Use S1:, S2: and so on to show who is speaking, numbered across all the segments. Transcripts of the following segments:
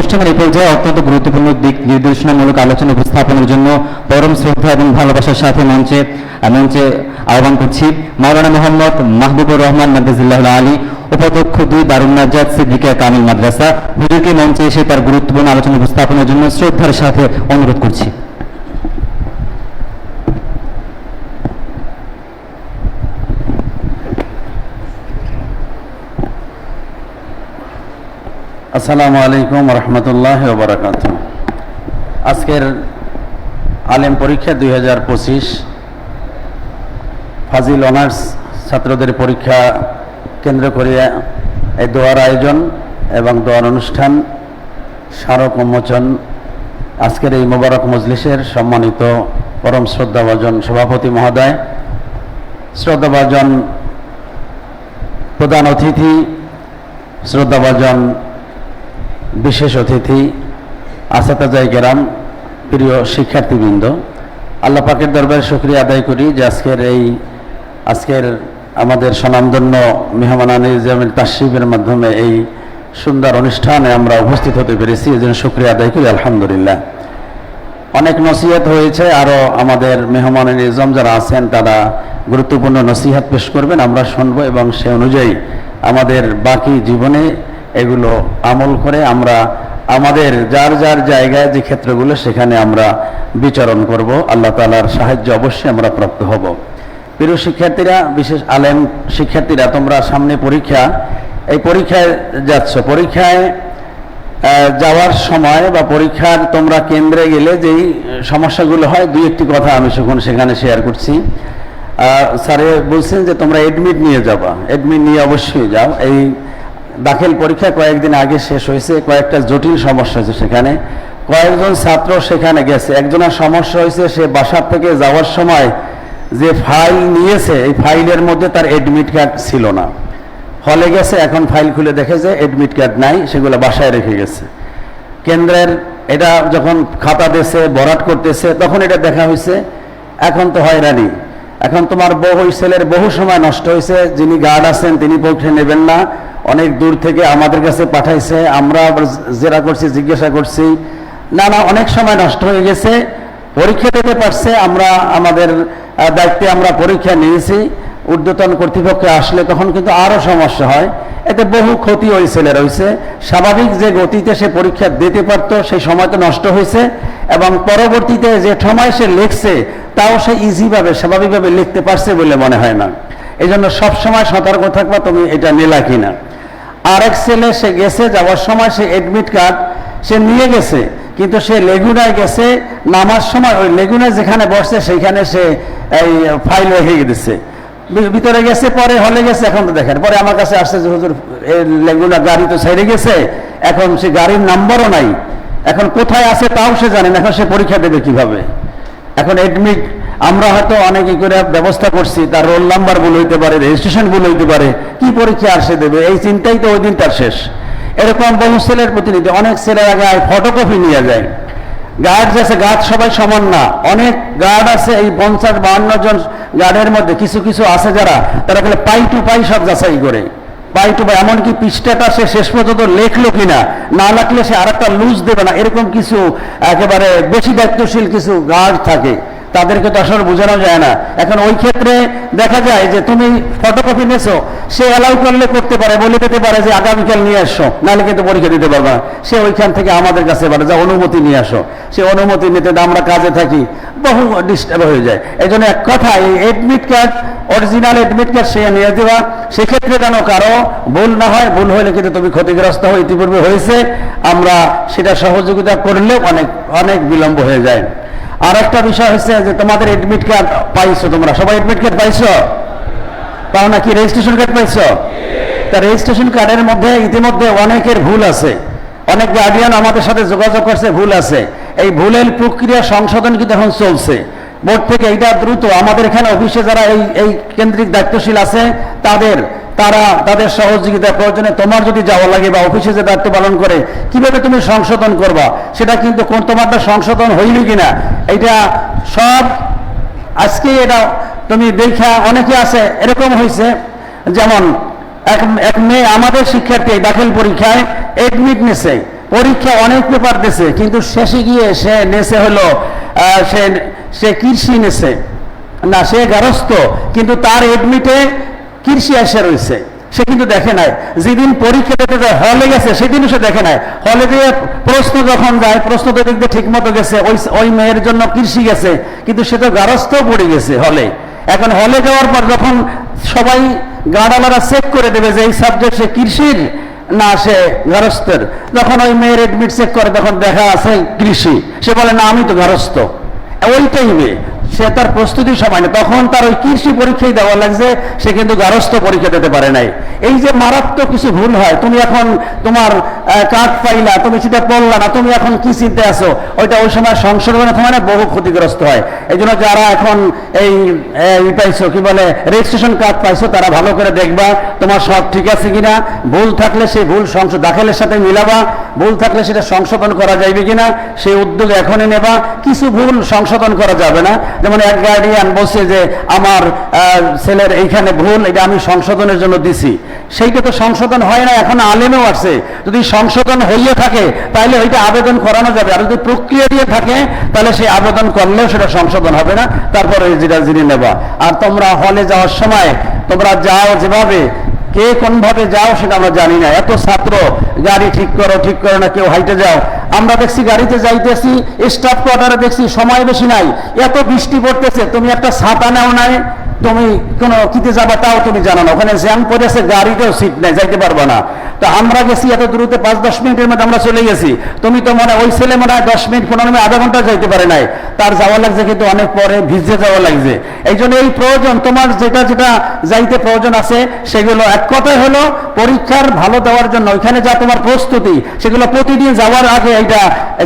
S1: অনুষ্ঠানের এই পর্যায়ে অত্যন্ত গুরুত্বপূর্ণ দিক নির্দেশনামূলক আলোচনা উপস্থাপনের জন্য পরম শ্রদ্ধা এবং ভালোবাসার সাথে মঞ্চে মঞ্চে আহ্বান করছি। মাওলানা মোহাম্মদ মাহবুবুর রহমান মাদ্রাজিল্লাহ আলী, উপাধ্যক্ষ দুই দারুণ নাজাদ সিদ্দিকা কামিল মাদ্রাসা। হুজুরকে মঞ্চে এসে তার গুরুত্বপূর্ণ আলোচনা উপস্থাপনের জন্য শ্রদ্ধার সাথে অনুরোধ করছি।
S2: আসসালামু আলাইকুম রহমতুল্লাহ বারাকাত আজকের আলেম পরীক্ষা দুই হাজার পঁচিশ। ফাজিল অনার্স ছাত্রদের পরীক্ষা কেন্দ্র করিয়া এই দোয়ার আয়োজন এবং দোয়ার অনুষ্ঠান স্মারক উন্মোচন আজকের এই মোবারক মজলিসের সম্মানিত পরম শ্রদ্ধাভাজন সভাপতি মহোদয়, শ্রদ্ধাভাজন প্রধান অতিথি, শ্রদ্ধাভাজন বিশেষ অতিথি আসাতাজাই গেরাম, প্রিয় শিক্ষার্থীবৃন্দ, আল্লাহ পাকের দরবারে শুক্রিয়া আদায় করি যে আজকের এই, আজকের আমাদের স্বনামধন্য মেহমানান ইজামিল তাশরিফের মাধ্যমে এই সুন্দর অনুষ্ঠানে আমরা উপস্থিত হতে পেরেছি, এই জন্য শুক্রিয়া আদায় করি, আলহামদুলিল্লাহ। অনেক নসিহত হয়েছে আরও আমাদের মেহমানের নিজাম যারা আছেন, তারা গুরুত্বপূর্ণ নসিহাত পেশ করবেন, আমরা শুনব এবং সে অনুযায়ী আমাদের বাকি জীবনে এগুলো আমল করে আমরা আমাদের যার যার জায়গায় যে ক্ষেত্রগুলো সেখানে আমরা বিচরণ করব। আল্লাহ তালার সাহায্য অবশ্যই আমরা প্রাপ্ত হব। প্রিয় শিক্ষার্থীরা, বিশেষ আলেম শিক্ষার্থীরা, তোমরা সামনে পরীক্ষা, এই পরীক্ষায় যাচ্ছ। পরীক্ষায় যাওয়ার সময় বা পরীক্ষার তোমরা কেন্দ্রে গেলে যেই সমস্যাগুলো হয়, দুই একটি কথা আমি সেখান সেখানে শেয়ার করছি। স্যারে বলছেন যে তোমরা এডমিট নিয়ে যাবা। এডমিট নিয়ে অবশ্যই যাও। এই দাখিল পরীক্ষা কয়েকদিন আগে শেষ হয়েছে, কয়েকটা জটিল সমস্যা হয়েছে সেখানে। কয়েকজন ছাত্র সেখানে গেছে। একজনের সমস্যা হয়েছে, সে বাসার থেকে যাওয়ার সময় যে ফাইল নিয়েছে, এই ফাইলের মধ্যে তার এডমিট কার্ড ছিল না। হলে গেছে, এখন ফাইল খুলে দেখে যে এডমিট কার্ড নাই, সেগুলো বাসায় রেখে গেছে। কেন্দ্রের এটা যখন খাতা দেশে বরাট করতেছে, তখন এটা দেখা হয়েছে। এখন তো হয়রানি। এখন তোমার বহু ছেলের বহু সময় নষ্ট হয়েছে, যিনি গার্ড আছেন তিনি পরীক্ষা নেবেন না। অনেক দূর থেকে আমাদের কাছে পাঠাইছে, আমরা জেরা করছি, জিজ্ঞাসা করছি। না না, অনেক সময় নষ্ট হয়ে গেছে। পরীক্ষা দিতে পারছে, আমরা, আমাদের দায়িত্বে আমরা পরীক্ষা নিয়েছি। ঊর্ধ্বতন কর্তৃপক্ষে আসলে তখন কিন্তু আরও সমস্যা হয়। এতে বহু ক্ষতি ওই ছেলের হয়েছে স্বাভাবিক যে গতিতে সে পরীক্ষা দিতে পারতো, সেই সময় তো নষ্ট হয়েছে। এবং পরবর্তীতে যে সময় সে লিখছে তাও সে ইজিভাবে স্বাভাবিকভাবে লিখতে পারছে বলে মনে হয় না। এই জন্য সবসময় সতর্ক থাকবা, তুমি এটা নিলা কিনা। আরেক ছেলে, সে গেছে, যাওয়ার সময় সে এডমিট কার্ড সে নিয়ে গেছে, কিন্তু সে লেগুনায় গেছে, নামার সময় ওই লেগুনায় যেখানে বসছে সেইখানে সে এই ফাইল রেখে ভি- ভিতরে গেছে, পরে হলে গেছে, এখন তো দেখেন, পরে আমার কাছে আসছে যে, হুজুর লেগুনা গাড়ি তো ছেড়ে গেছে, এখন সে গাড়ির নাম্বারও নাই, এখন কোথায় আছে তাও সে জানেন এখন সে পরীক্ষা দেবে কীভাবে? এখন এডমিট আমরা হয়তো অনেকে করে ব্যবস্থা করছি, তার রোল নাম্বার ভুল হইতে পারে রেজিস্ট্রেশন ভুল হইতে পারে, কি পরীক্ষা আর সে দেবে? এই চিন্তাই তো ওই দিন তার শেষ। এরকম বহু ছেলের প্রতিনিধি, অনেক ছেলেরা গায়ে ফটোকপি নিয়ে যায়। গার্ড আছে গার্ড সবাই সমান না। অনেক গার্ড আছে, এই পঞ্চাশ, বাহান্ন জন গার্ডের মধ্যে কিছু কিছু আছে যারা, তারা পাই টু পাই সব যাচাই করে। বা এমনকি পৃষ্ঠাটা সে শেষ পর্যন্ত লেখলো কিনা? না লাগলে সে আর একটা লুজ দেবে না। এরকম কিছু একেবারে বেশি দায়িত্বশীল কিছু গার্ড থাকে। তাদেরকে তো আসলে বোঝানো যায় না। এখন ওই ক্ষেত্রে দেখা যায় যে তুমি ফটোকপি নেছো, সে অ্যালাউ করলে করতে পারে, বলে দিতে পারে যে আগামীকাল নিয়ে আসো, নাহলে কিন্তু পরীক্ষা দিতে পারবে না। সে ওইখান থেকে আমাদের কাছে পারে যে অনুমতি নিয়ে আসো। সে অনুমতি নিতে আমরা কাজে থাকি, বহু ডিস্টার্ব হয়ে যায়। এই জন্য এক কথা, এই admit card original admit card সে নিয়ে দেওয়া, সেক্ষেত্রে যেন কারও ভুল না হয়, ভুল হলে কিন্তু তুমি ক্ষতিগ্রস্ত হয়ে ইতিপূর্বে হয়েছে। আমরা সেটা সহযোগিতা করলেও অনেক অনেক বিলম্ব হয়ে যায়। আর একটা বিষয় হচ্ছে যে তোমাদের এডমিট কার্ড পাইছো তোমরা। সবাই এডমিট কার্ড পাইছো? পাও কি রেজিস্ট্রেশন কার্ড পাইছো? তা রেজিস্ট্রেশন কার্ডের মধ্যে ইতিমধ্যে অনেকের ভুল আছে। অনেক গার্ডিয়ান আমাদের সাথে যোগাযোগ করছে, ভুল আছে। এই ভুলের প্রক্রিয়া সংশোধন কিন্তু এখন চলছে। বোর্ড থেকে এইটা দ্রুত। আমাদের এখানে অফিসে যারা এই এই কেন্দ্রিক দায়িত্বশীল আছে, তাদের তারা তাদের সহযোগিতা প্রয়োজনে তোমার যদি যাওয়া লাগে বা অফিসে যে দায়িত্ব পালন করে, কীভাবে তুমি সংশোধন করবা? সেটা কিন্তু কোন তোমারটা সংশোধন হইল কিনা? এটা সব আজকে এটা তুমি দেখা, অনেকে আছে, এরকম হয়েছে যেমন এক এক মেয়ে আমাদের শিক্ষার্থী দাখিল পরীক্ষায় এডমিট নিছে। পরীক্ষা অনেক পেপার দিছে, কিন্তু শেষে গিয়ে সে নেছে হলো সে সে কৃষি নেছে। না, সে গারস্থ, কিন্তু তার এডমিটে কৃষি এসে রয়েছে, সে কিন্তু দেখে নাই। যেদিন পরীক্ষা হলে গেছে, সেদিনও সে দেখে নাই। হলে দিয়ে প্রশ্ন যখন যায়, প্রশ্ন তো দেখতে ঠিক মতো গেছে, ওই ওই মেয়ের জন্য কৃষি গেছে, কিন্তু সে তো গারস্থ পড়ে গেছে হলে। এখন হলে যাওয়ার পর যখন সবাই গাড়ালারা চেক করে দেবে যে এই সাবজেক্ট সে কৃষির না সে গারস্থের। যখন ওই মেয়ের এডমিট চেক করে, তখন দেখা আছে কৃষি। সে বলে, না, আমি তো গারস্থ। ওই টাইমে সে তার প্রস্তুতি সময় না তখন তার ওই কৃষি পরীক্ষায় দেওয়া লাগছে, সে কিন্তু গারস্থ পরীক্ষা দিতে পারে নাই। এই যে মারাত্মক কিছু ভুল হয়, তুমি এখন তোমার কার্ড পাইলা, তুমি সেটা পড়লা না, তুমি এখন কি চিন্তা আছো? ওইটা ওই সময় সংশোধনের সময় না বহু ক্ষতিগ্রস্ত হয়। এই জন্য যারা এখন এই এই পাইছো, কি বলে রেজিস্ট্রেশন কার্ড পাইছো, তারা ভালো করে দেখবা, তোমার সব ঠিক আছে কিনা, ভুল থাকলে সেই ভুল সংশোধন দাখিলের সাথে মিলাবা, ভুল থাকলে সেটা সংশোধন করা যাইবে কিনা, সেই উদ্যোগ এখনই নেবা। কিছু ভুল সংশোধন করা যাবে না। যেমন এক গার্ডিয়ান বলছে যে, আমার ছেলের এইখানে ভুল এটা আমি সংশোধনের জন্য দিছি। সেইটা তো সংশোধন হয় না, এখন আলেমেও আসছে যদি সংশোধন হইয়ে থাকে তাহলে ওইটা আবেদন করানো যাবে। আর যদি প্রক্রিয়া দিয়ে থাকে তাহলে সেই আবেদন করলেও সেটা সংশোধন হবে না। তারপরে যেটা জিনিস নেবা। আর তোমরা হলে যাওয়ার সময়, তোমরা যাও যেভাবে, কে কোন ভাবে যাও সেটা আমরা জানি না। এত ছাত্র, গাড়ি ঠিক করো ঠিক করো না, কেউ হাইটে যাও। আমরা দেখছি গাড়িতে যাইতেছি স্টাফ কোয়ার্টারে দেখছি সময় বেশি নাই। এত বৃষ্টি পড়তেছে, তুমি একটা ছাতা নাও নাই, তুমি কোনো কিতে যাবা তাও তুমি জানো না। ওখানে জ্যাম পড়েছে, গাড়িতেও সিট নেই, যাইতে পারব না। তো আমরা গেছি এত দ্রুত পাঁচ, দশ মিনিটের মধ্যে আমরা চলে গেছি। তুমি তো মনে, ওই ছেলে মনে হয় দশ মিনিট, পনেরো মিনিট, আধা ঘণ্টা যাইতে পারে নাই। তার যাওয়া লাগছে কিন্তু অনেক পরে, ভিজে যাওয়া লাগছে। এই জন্য এই প্রয়োজন, তোমার যেটা যেটা যাইতে প্রয়োজন আছে, সেগুলো এক কথাই হলো পরীক্ষার ভালো দেওয়ার জন্য, ওইখানে যা তোমার প্রস্তুতি, সেগুলো প্রতিদিন যাওয়ার আগে এটা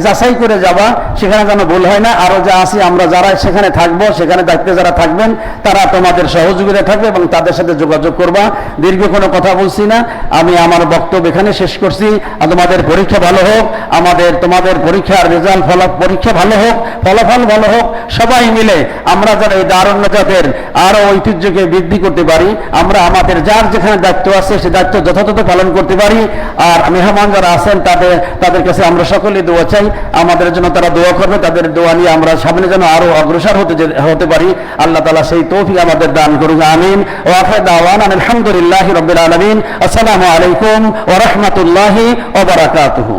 S2: যাচাই করে যাবা সেখানে যেন ভুল হয় না। আরও যা আছে, আমরা যারা সেখানে থাকব, সেখানে দায়িত্বে যারা থাকবেন, তারা তোমাদের সহযোগিতা থাকবে এবং তাদের সাথে যোগাযোগ করবা। দীর্ঘ কোনো কথা বলছি না। আমি আমার বক্তব্য এখানে শেষ করছি। আর তোমাদের পরীক্ষা ভালো হোক, আমাদের, তোমাদের পরীক্ষার রেজাল্ট ফল, পরীক্ষা ভালো হোক, ফলাফল ভালো হোক, সবাই মিলে আমরা যারা এই দারুণ্য জাতের আরও ঐতিহ্যকে বৃদ্ধি করতে পারি, আমরা আমাদের যার যেখানে দায়িত্ব আছে সে দায়িত্ব যথাযথ পালন করতে পারি। আর মেহমান যারা আছেন, তাদের তাদের কাছে আমরা সকলে দোয়া চাই। আমাদের জন্য তারা দোয়া করবে, তাদের দোয়া নিয়ে আমরা সামনে যেন আরও অগ্রসর হতে হতে পারি। আল্লাহ তালা সেই তৌফিক আমাদের দান করুন, আমিন। ও আফে দাওয়ান আলহামদুলিল্লাহ রবিল আলমিন। আসসালামু আলাইকুম। ও রহমতুল্লাহি ও বারাকাতুহু।